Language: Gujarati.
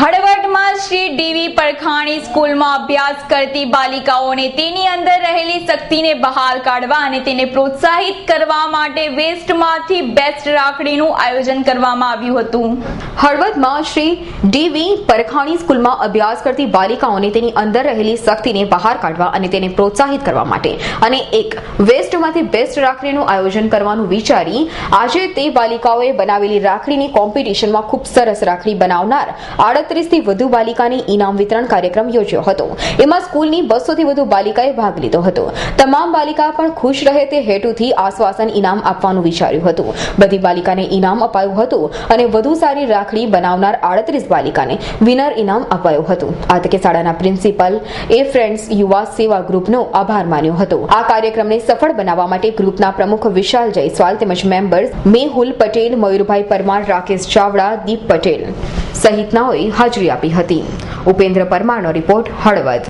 હળવદમાં શ્રી ડીવી પરખાણી સ્કૂલમાં અભ્યાસ કરતી બાલિકાઓને તેની અંદર રહેલી શક્તિને બહાર કાઢવા અને તેને પ્રોત્સાહિત કરવા માટે વેસ્ટમાંથી બેસ્ટ રાખડીનું આયોજન કરવામાં આવ્યું હતું. હળવદમાં શ્રી ડીવી પરખાણી સ્કૂલમાં અભ્યાસ કરતી બાલિકાઓને તેની અંદર રહેલી શક્તિને બહાર કાઢવા અને તેને પ્રોત્સાહિત કરવા માટે અને એક વેસ્ટમાંથી બેસ્ટ રાખડીનું આયોજન કરવાનું વિચારી આજે તે બાલિકાઓએ બનાવેલી રાખડીની કોમ્પિટિશનમાં ખૂબ સરસ રાખડી બનાવનાર આડત્રીસથી વધુ બાલિકાને ઇનામ વિતરણ કાર્યક્રમ યોજ્યો હતો. એમાં સ્કૂલની બસોથી વધુ બાલિકાએ ભાગ લીધો હતો. તમામ બાલિકા પણ ખુશ રહે તે હેતુથી આશ્વાસન ઇનામ આપવાનું વિચાર્યું હતું. બધી બાલિકાને ઇનામ અપાયું હતું અને વધુ સારી રાખડી બનાવનાર આડત્રીસ બાલિકાને વિનર ઇનામ અપાયું હતું. આ તકે શાળાના પ્રિન્સિપલ એ ફ્રેન્ડ્સ યુવા સેવા ગ્રુપનો આભાર માન્યો હતો. આ કાર્યક્રમને સફળ બનાવવા માટે ગ્રુપના પ્રમુખ વિશાલ જયસ્વાલ તેમજ મેમ્બર્સ મેહુલ પટેલ, મયુરભાઈ પરમાર, રાકેશ ચાવડા, દીપ પટેલ સહિતનાઓએ હાજરી આપી હતી. ઉપેન્દ્ર પરમારનો રિપોર્ટ હળવદ.